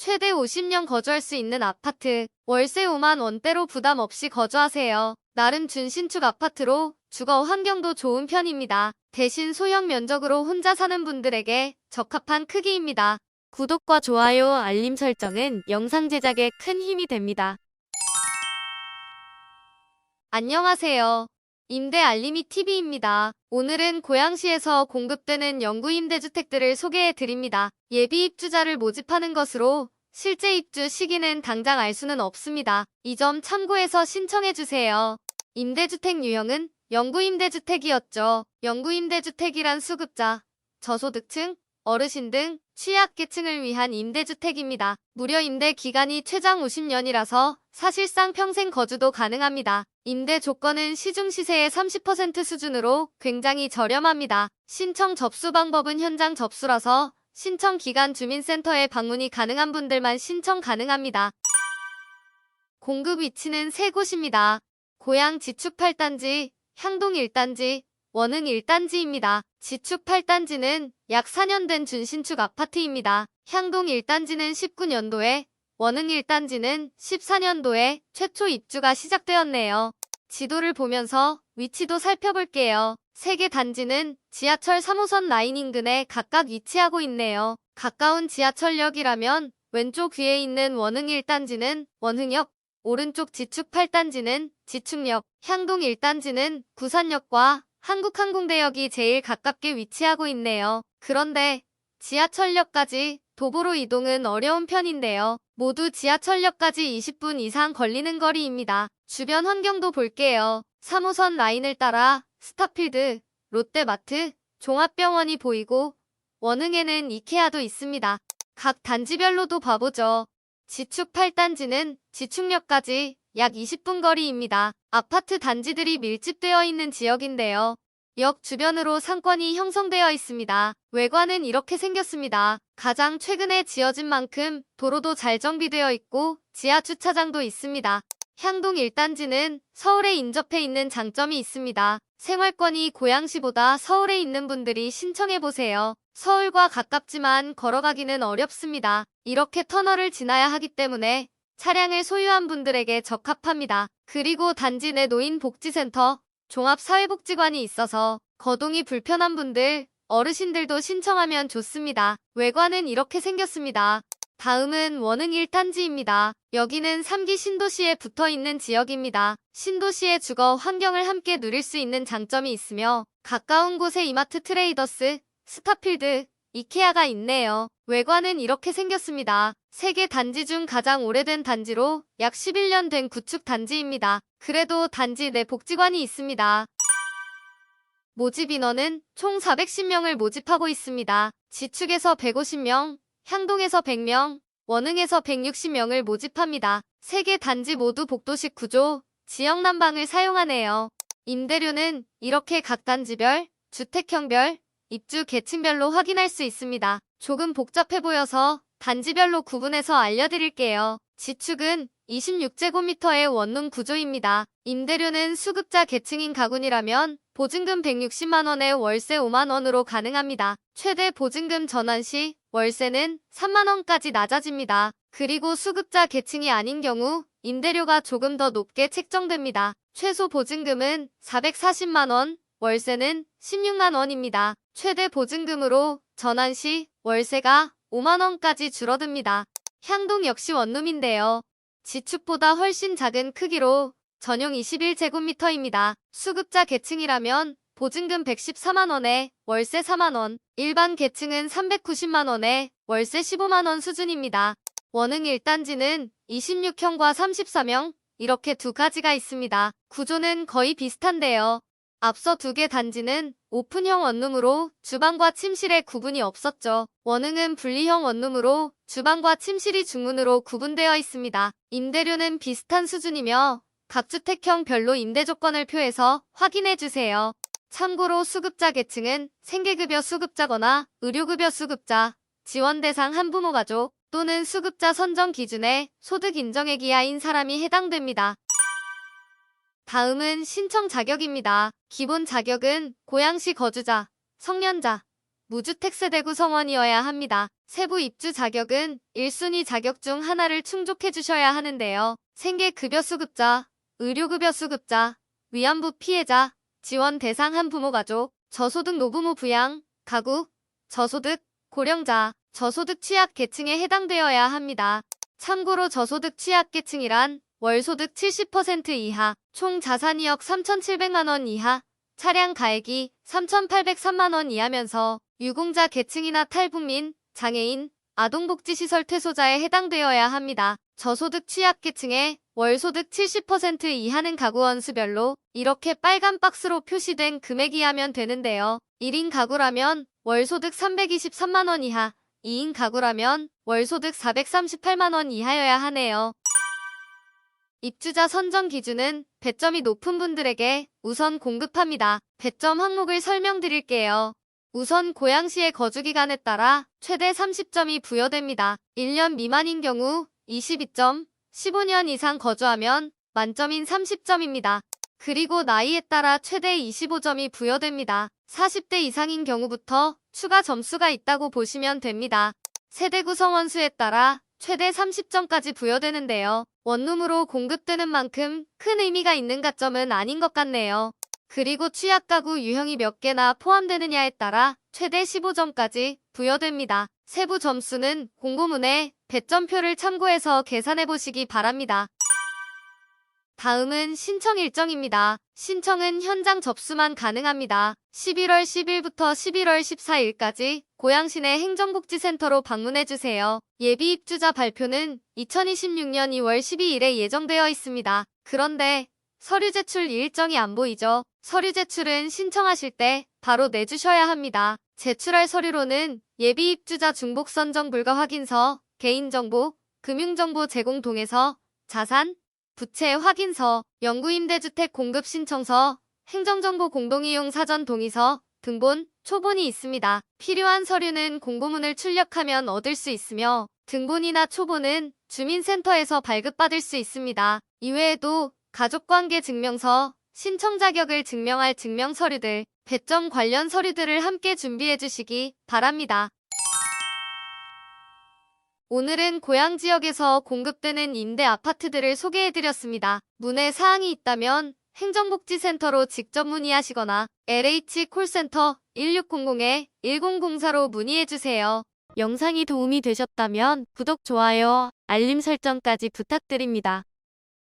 최대 50년 거주할 수 있는 아파트. 월세 5만 원대로 부담 없이 거주하세요. 나름 준신축 아파트로 주거 환경도 좋은 편입니다. 대신 소형 면적으로 혼자 사는 분들에게 적합한 크기입니다. 구독과 좋아요, 알림 설정은 영상 제작에 큰 힘이 됩니다. 안녕하세요. 임대 알림이 TV입니다. 오늘은 고양시에서 공급되는 영구 임대주택들을 소개해 드립니다. 예비 입주자를 모집하는 것으로 실제 입주 시기는 당장 알 수는 없습니다. 이 점 참고해서 신청해 주세요. 임대주택 유형은 영구 임대주택이었죠. 영구 임대주택이란 수급자, 저소득층, 어르신 등 취약계층을 위한 임대주택입니다. 무려 임대 기간이 최장 50년이라서 사실상 평생 거주도 가능합니다. 임대 조건은 시중 시세의 30% 수준으로 굉장히 저렴합니다. 신청 접수 방법은 현장 접수라서 신청 기간 주민센터에 방문이 가능한 분들만 신청 가능합니다. 공급 위치는 세 곳입니다. 고양 지축 8단지, 향동 1단지, 원흥 1단지입니다. 지축 8단지는 약 4년 된 준신축 아파트입니다. 향동 1단지는 19년도에, 원흥 1단지는 14년도에 최초 입주가 시작되었네요. 지도를 보면서 위치도 살펴볼게요. 세 개 단지는 지하철 3호선 라인 인근에 각각 위치하고 있네요. 가까운 지하철역이라면 왼쪽 위에 있는 원흥 1단지는 원흥역, 오른쪽 지축 8단지는 지축역, 향동 1단지는 구산역과 한국항공대역이 제일 가깝게 위치하고 있네요. 그런데 지하철역까지 도보로 이동은 어려운 편인데요. 모두 지하철역까지 20분 이상 걸리는 거리입니다. 주변 환경도 볼게요. 3호선 라인을 따라 스타필드, 롯데마트, 종합병원이 보이고 원흥에는 이케아도 있습니다. 각 단지별로도 봐보죠. 지축 8단지는 지축역까지 약 20분 거리입니다. 아파트 단지들이 밀집되어 있는 지역인데요. 역 주변으로 상권이 형성되어 있습니다. 외관은 이렇게 생겼습니다. 가장 최근에 지어진 만큼 도로도 잘 정비되어 있고 지하 주차장도 있습니다. 향동 1단지는 서울에 인접해 있는 장점이 있습니다. 생활권이 고양시보다 서울에 있는 분들이 신청해보세요. 서울과 가깝지만 걸어가기는 어렵습니다. 이렇게 터널을 지나야 하기 때문에 차량을 소유한 분들에게 적합합니다. 그리고 단지 내 노인복지센터, 종합사회복지관이 있어서 거동이 불편한 분들, 어르신들도 신청하면 좋습니다. 외관은 이렇게 생겼습니다. 다음은 원흥 1단지입니다. 여기는 3기 신도시에 붙어 있는 지역입니다. 신도시의 주거 환경을 함께 누릴 수 있는 장점이 있으며 가까운 곳에 이마트 트레이더스, 스타필드, 이케아가 있네요. 외관은 이렇게 생겼습니다. 세계 단지 중 가장 오래된 단지로 약 11년 된 구축 단지입니다. 그래도 단지 내 복지관이 있습니다. 모집 인원은 총 410명을 모집하고 있습니다. 지축에서 150명, 향동에서 100명, 원흥에서 160명을 모집합니다. 세 개 단지 모두 복도식 구조, 지역 난방을 사용하네요. 임대료는 이렇게 각 단지별, 주택형별, 입주 계층별로 확인할 수 있습니다. 조금 복잡해 보여서 단지별로 구분해서 알려드릴게요. 지축은 26제곱미터의 원룸 구조입니다. 임대료는 수급자 계층인 가군이라면 보증금 160만원에 월세 5만원으로 가능합니다. 최대 보증금 전환 시 월세는 3만원까지 낮아집니다. 그리고 수급자 계층이 아닌 경우 임대료가 조금 더 높게 책정됩니다. 최소 보증금은 440만원, 월세는 16만원입니다. 최대 보증금으로 전환 시 월세가 5만원까지 줄어듭니다. 향동 역시 원룸인데요. 지축보다 훨씬 작은 크기로 전용 21제곱미터입니다. 수급자 계층이라면 보증금 114만원에 월세 4만원, 일반 계층은 390만원에 월세 15만원 수준입니다. 원흥 1단지는 26형과 34명, 이렇게 두 가지가 있습니다. 구조는 거의 비슷한데요. 앞서 두 개 단지는 오픈형 원룸으로 주방과 침실의 구분이 없었죠. 원흥은 분리형 원룸으로 주방과 침실이 중문으로 구분되어 있습니다. 임대료는 비슷한 수준이며 각 주택형 별로 임대 조건을 표해서 확인해 주세요. 참고로 수급자 계층은 생계급여 수급자거나 의료급여 수급자, 지원 대상 한부모 가족 또는 수급자 선정 기준에 소득 인정액 이하인 사람이 해당됩니다. 다음은 신청 자격입니다. 기본 자격은 고양시 거주자, 성년자, 무주택 세대 구 성원이어야 합니다. 세부 입주 자격은 1순위 자격 중 하나를 충족해 주셔야 하는데요. 생계급여 수급자, 의료급여 수급자, 위안부 피해자, 지원 대상 한부모 가족, 저소득 노부모 부양, 가구, 저소득, 고령자, 저소득 취약 계층에 해당되어야 합니다. 참고로 저소득 취약계층이란 월소득 70% 이하, 총 자산이 억 3,700만원 이하, 차량 가액이 3,803만원 이하면서 유공자 계층이나 탈북민, 장애인, 아동복지시설 퇴소자에 해당되어야 합니다. 저소득 취약계층의 월소득 70% 이하는 가구 원 수별로 이렇게 빨간 박스로 표시된 금액이 하면 되는데요. 1인 가구라면 월소득 323만원 이하, 2인 가구라면 월소득 438만원 이하여야 하네요. 입주자 선정 기준은 배점이 높은 분들에게 우선 공급합니다. 배점 항목을 설명드릴게요. 우선 고양시의 거주기간에 따라 최대 30점이 부여됩니다. 1년 미만인 경우 22점, 15년 이상 거주하면 만점인 30점입니다. 그리고 나이에 따라 최대 25점이 부여됩니다. 40대 이상인 경우부터 추가 점수가 있다고 보시면 됩니다. 세대 구성원 수에 따라 최대 30점까지 부여되는데요. 원룸으로 공급되는 만큼 큰 의미가 있는 가점은 아닌 것 같네요. 그리고 취약 가구 유형이 몇 개나 포함되느냐에 따라 최대 15점까지 부여됩니다. 세부 점수는 공고문에 배점표를 참고해서 계산해 보시기 바랍니다. 다음은 신청 일정입니다. 신청은 현장 접수만 가능합니다. 11월 10일부터 11월 14일까지 고양시내 행정복지센터로 방문해주세요. 예비 입주자 발표는 2026년 2월 12일에 예정되어 있습니다. 그런데 서류 제출 일정이 안 보이죠? 서류 제출은 신청하실 때 바로 내주셔야 합니다. 제출할 서류로는 예비 입주자 중복 선정 불가 확인서, 개인정보, 금융정보 제공 동에서 자산, 부채 확인서, 영구임대주택 공급 신청서, 행정정보 공동이용 사전 동의서, 등본, 초본이 있습니다. 필요한 서류는 공고문을 출력하면 얻을 수 있으며 등본이나 초본은 주민센터에서 발급받을 수 있습니다. 이외에도 가족관계 증명서, 신청 자격을 증명할 증명 서류들, 배점 관련 서류들을 함께 준비해 주시기 바랍니다. 오늘은 고양 지역에서 공급되는 임대 아파트들을 소개해드렸습니다. 문의 사항이 있다면 행정복지센터로 직접 문의하시거나 LH 콜센터 1600-1004로 문의해주세요. 영상이 도움이 되셨다면 구독, 좋아요, 알림 설정까지 부탁드립니다.